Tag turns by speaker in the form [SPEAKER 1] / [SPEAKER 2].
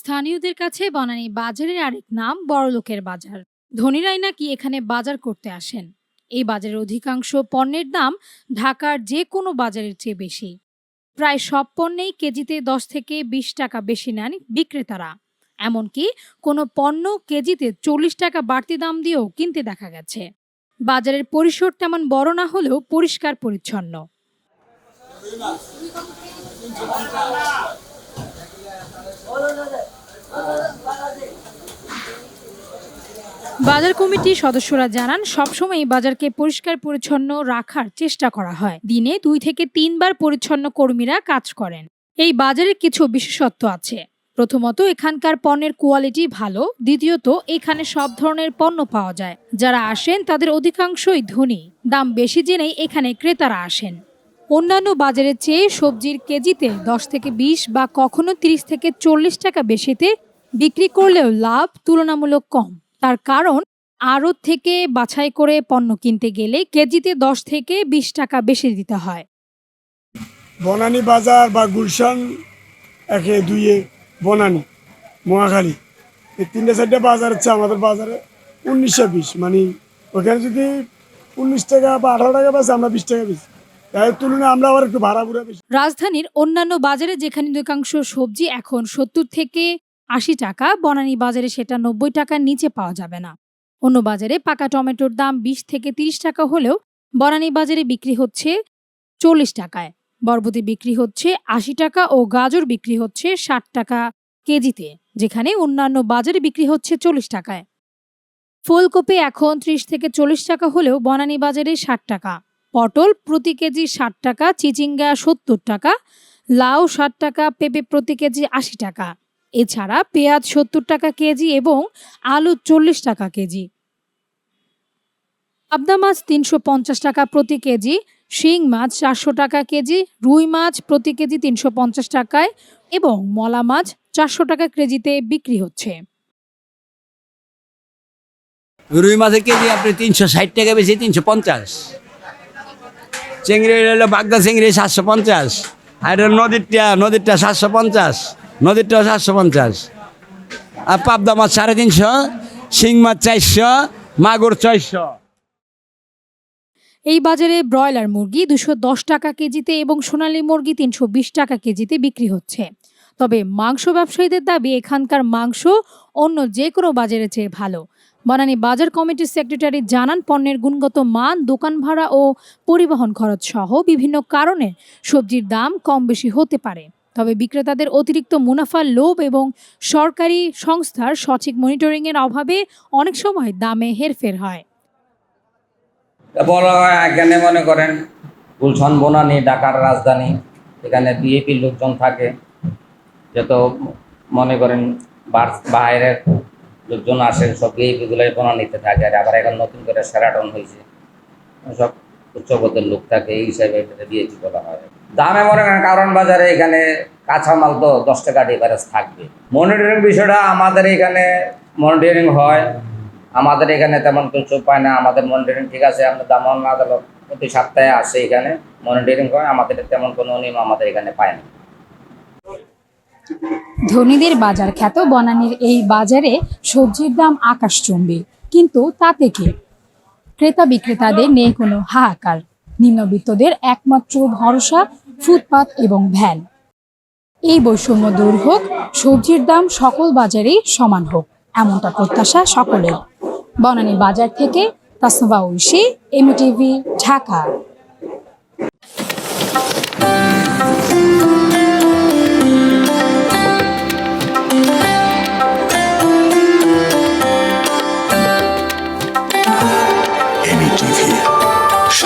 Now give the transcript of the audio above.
[SPEAKER 1] স্থানীয়দের কাছে বনানী বাজারের আরেক নাম বড়লোকের বাজার। ধনীরাই নাকি এখানে বাজার করতে আসেন। এই বাজারের অধিকাংশ পণ্যের দাম ঢাকার যে কোনো বাজারের চেয়ে বেশি। প্রায় সব পণ্যেই কেজিতে দশ থেকে বিশ টাকা বেশি নেন বিক্রেতারা। এমনকি কোনো পণ্য কেজিতে চল্লিশ টাকা বাড়তি দাম দিয়েও কিনতে দেখা গেছে। বাজারের পরিসর তেমন বড় না হলেও পরিষ্কার পরিচ্ছন্ন। বাজার কমিটির সদস্যরা জানান সবসময় বাজারকে পরিষ্কার পরিচ্ছন্ন রাখার চেষ্টা করা হয়। দিনে দুই থেকে তিনবার পরিচ্ছন্ন কর্মীরা কাজ করেন। এই বাজারে কিছু বিশেষত্ব আছে। প্রথমত, এখানকার পণ্যের কোয়ালিটি ভালো। দ্বিতীয়ত, এখানে সব ধরনের পণ্য পাওয়া যায়। যারা আসেন, তাদের অধিকাংশই ধনী। দাম বেশি জেনেই এখানে ক্রেতারা আসেন। অন্যান্য বাজারের চেয়ে সবজির কেজিতে দশ থেকে বিশ বা কখনো তিরিশ থেকে চল্লিশ টাকা বেশিতে বিক্রি করলেও লাভ তুলনামূলক কম। তার কারণ, আড়ত থেকে বাছাই করে পণ্য কিনতে গেলে কেজিতে দশ থেকে বিশ টাকা বেশি দিতে হয়।
[SPEAKER 2] বনানী বাজার বা গুলশান একে দুইয়ে বনানী, মহাখালী। এই তিনটে চারটে বাজার হচ্ছে আমাদের বাজারে উনিশশো বিশ মানে ওখানে যদি উনিশ টাকা বা আঠারো টাকা বেশি আমরা বিশ টাকা বেশি
[SPEAKER 1] রাজধানীর অন্যান্য বাজারে যেখানে অধিকাংশ সবজি এখন সত্তর থেকে আশি টাকা, বনানী বাজারে সেটা নব্বই টাকার নিচে পাওয়া যাবে না। অন্য বাজারে পাকা টমেটোর দাম বিশ থেকে তিরিশ টাকা হলেও বনানী বাজারে বিক্রি হচ্ছে চল্লিশ টাকায়। বরবতি বিক্রি হচ্ছে আশি টাকা ও গাজর বিক্রি হচ্ছে ষাট টাকা কেজিতে, যেখানে অন্যান্য বাজারে বিক্রি হচ্ছে চল্লিশ টাকায়। ফুলকপি এখন ত্রিশ থেকে চল্লিশ টাকা হলেও বনানী বাজারে ষাট টাকা। পটল প্রতি কেজি ষাট টাকা, চিচিঙ্গা সত্তর টাকা, লাউ ষাট টাকা, পেঁপে প্রতি কেজি আশি টাকা। এছাড়া পেঁয়াজ সত্তর টাকা কেজি এবং আলু চল্লিশ টাকা কেজি। পাবদা মাছ তিনশো পঞ্চাশ টাকা প্রতি কেজি, শিং মাছ চারশো টাকা কেজি, রুই মাছ প্রতি কেজি তিনশো পঞ্চাশ টাকায় এবং মলা মাছ চারশো টাকা কেজিতে বিক্রি হচ্ছে।
[SPEAKER 3] রুই মাছের কেজি আপনি তিনশো ষাট টাকা বেশি, তিনশো পঞ্চাশ। চিংড়ি হলো বাগদা চিংড়ি সাতশো পঞ্চাশ, আর নদীরটা নদীরটা সাতশো পঞ্চাশ নদীরটা সাতশো পঞ্চাশ। আর পাবদা মাছ সাড়ে তিনশো, শিং মাছ চারশো, মাগুর ছয়শো।
[SPEAKER 1] এই বাজারে ব্রয়লার মুরগি দুশো দশ টাকা কেজিতে এবং সোনালী মুরগি তিনশো বিশ টাকা কেজিতে বিক্রি হচ্ছে। তবে মাংস ব্যবসায়ীদের দাবি, এখানকার মাংস অন্য যে কোনো বাজারের চেয়ে ভালো। বনানী বাজার কমিটির সেক্রেটারি জানান, পণ্যের গুণগত মান, দোকান ভাড়া ও পরিবহন খরচ সহ বিভিন্ন কারণে সবজির দাম কম বেশি হতে পারে। তবে বিক্রেতাদের অতিরিক্ত মুনাফার লোভ এবং সরকারি সংস্থার সঠিক মনিটরিংয়ের অভাবে অনেক সময় দামে হেরফের হয়।
[SPEAKER 4] বলা হয়, এখানে মনে করেন, গুলশান, বনানি, ঢাকার রাজধানী, এখানে বিএপির লোকজন থাকে, যত মনে করেন বাইরের লোকজন আসেন, সব বিএপিগুলোই বনানিতে থাকে। আর আবার এখন নতুন করে সেরাটন হয়েছে। সব উচ্চপদের লোক থাকে, এই হিসাবে এটা বিএপি বলা হয়। দামে মনে করেন কারণ বাজারে এখানে কাঁচামাল তো দশ টাকা ডিফারেন্স থাকবে। মনিটরিং বিষয়টা আমাদের এখানে মনিটরিং হয়। আমাদের এখানে তেমন কিছু পায় না। আমাদের মনিটরিং ঠিক আছে আমাদের দামন আদালত প্রতি সপ্তাহে আসে এখানে। মনিটরিং করে আমাদের তেমন কোনো নিয়ম আমাদের এখানে পায় না।
[SPEAKER 1] ধনীদের বাজার খ্যাত বনানীর এই বাজারে সবজির দাম আকাশচুম্বী। কিন্তু তাতে কি ক্রেতা বিক্রেতাদের নেই কোনো হাহাকার। নিম্নবিত্তদের একমাত্র ভরসা ফুটপাত এবং ভ্যান। এই বৈষম্য দূর হোক, সবজির দাম সকল বাজারেই সমান হোক, এমনটা প্রত্যাশা সকলের। বনানী বাজার থেকে তাসনবা ঐশী এমটিভি ঢাকা।